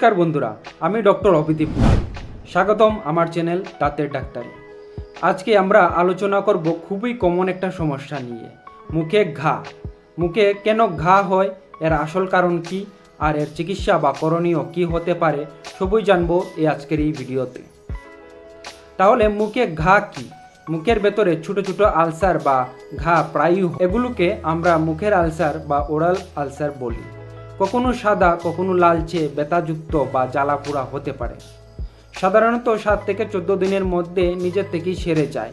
নমস্কার বন্ধুরা, আমি ডক্টর অভিদীপ পাল স্বাগতম আমার চ্যানেল দাঁতের ডাক্তারি। আজকে আমরা আলোচনা করব খুবই কমন একটা সমস্যা নিয়ে, মুখে ঘা। মুখে কেন ঘা হয়, এর আসল কারণ কি, আর এর চিকিৎসা বা করণীয় কি হতে পারে, সবই জানব এই আজকের এই ভিডিওতে। তাহলে মুখে ঘা কি? মুখের ভেতরে ছোট ছোট আলসার বা ঘা প্রায়ই এগুলোকে আমরা মুখের আলসার বা ওরাল আলসার বলি। কখনো সাদা, কখনো লালচে বেতাযুক্ত বা জ্বালাপোড়া হতে পারে। সাধারণত সাত থেকে চোদ্দ দিনের মধ্যে নিজের থেকেই সেরে যায়,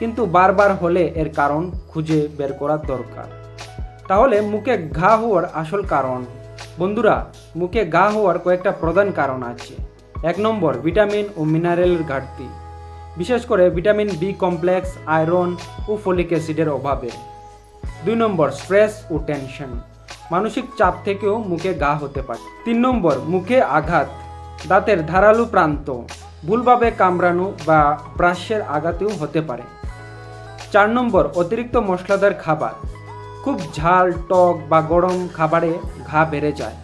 কিন্তু বারবার হলে এর কারণ খুঁজে বের করার দরকার। তাহলে মুখে ঘা হওয়ার আসল কারণ? বন্ধুরা, মুখে ঘা হওয়ার কয়েকটা প্রধান কারণ আছে। এক নম্বর, ভিটামিন ও মিনারেলের ঘাটতি। বিশেষ করে ভিটামিন বি কমপ্লেক্স, আয়রন ও ফলিক অ্যাসিডের অভাবে। দুই নম্বর, স্ট্রেস ও টেনশন। মানসিক চাপ থেকেও মুখে ঘা হতে পারে। তিন নম্বর, মুখে আঘাত, দাঁতের ধারালো প্রান্ত, ভুলভাবে কামড়ানো বা ব্রাশের আঘাতেও হতে পারে। চার নম্বর, অতিরিক্ত মশলাদার খাবার, খুব ঝাল, টক বা গরম খাবারে ঘা বেড়ে যায়।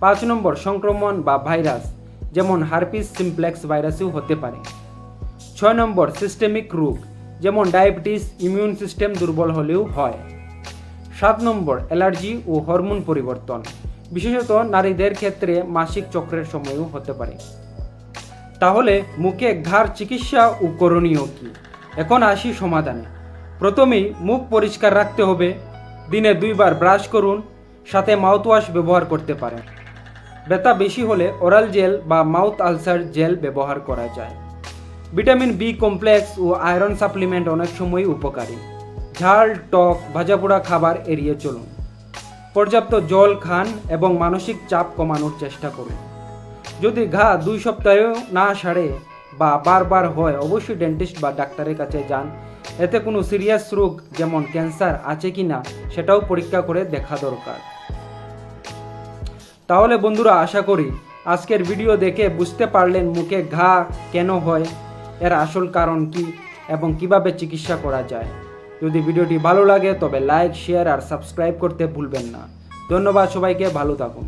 পাঁচ নম্বর, সংক্রমণ বা ভাইরাস, যেমন হারপিস সিমপ্লেক্স ভাইরাসও হতে পারে। ছয় নম্বর, সিস্টেমিক রোগ, যেমন ডায়াবেটিস, ইমিউন সিস্টেম দুর্বল হলেও হয়। সাত নম্বর, অ্যালার্জি ও হরমোন পরিবর্তন। বিশেষত নারীদের ক্ষেত্রে মাসিক চক্রের সময়ও হতে পারে। তাহলে মুখে ঘাড় চিকিৎসা ও করণীয় কি? এখন আসি সমাধানে। প্রথমেই মুখ পরিষ্কার রাখতে হবে। দিনে দুইবার ব্রাশ করুন, সাথে মাউথওয়াশ ব্যবহার করতে পারেন। ব্যথা বেশি হলে ওরাল জেল বা মাউথ আলসার জেল ব্যবহার করা যায়। ভিটামিন বি কমপ্লেক্স ও আয়রন সাপ্লিমেন্ট অনেক সময় উপকারী। ঝাল, টক, ভাজাপোড়া খাবার এড়িয়ে চলুন। পর্যাপ্ত জল খান এবং মানসিক চাপ কমানোর চেষ্টা করুন। যদি ঘা দুই সপ্তাহেও না সারে বা বারবার হয়, অবশ্যই ডেন্টিস্ট বা ডাক্তারের কাছে যান। এতে কোনো সিরিয়াস রোগ যেমন ক্যান্সার আছে কি না সেটাও পরীক্ষা করে দেখা দরকার। তাহলে বন্ধুরা, আশা করি আজকের ভিডিও দেখে বুঝতে পারলেন মুখে ঘা কেন হয়, এর আসল কারণ কি এবং কীভাবে চিকিৎসা করা যায়। যদি ভিডিওটি ভালো লাগে, তবে লাইক শেয়ার আর সাবস্ক্রাইব করতে ভুলবেন না। ধন্যবাদ সবাইকে, ভালো থাকুন।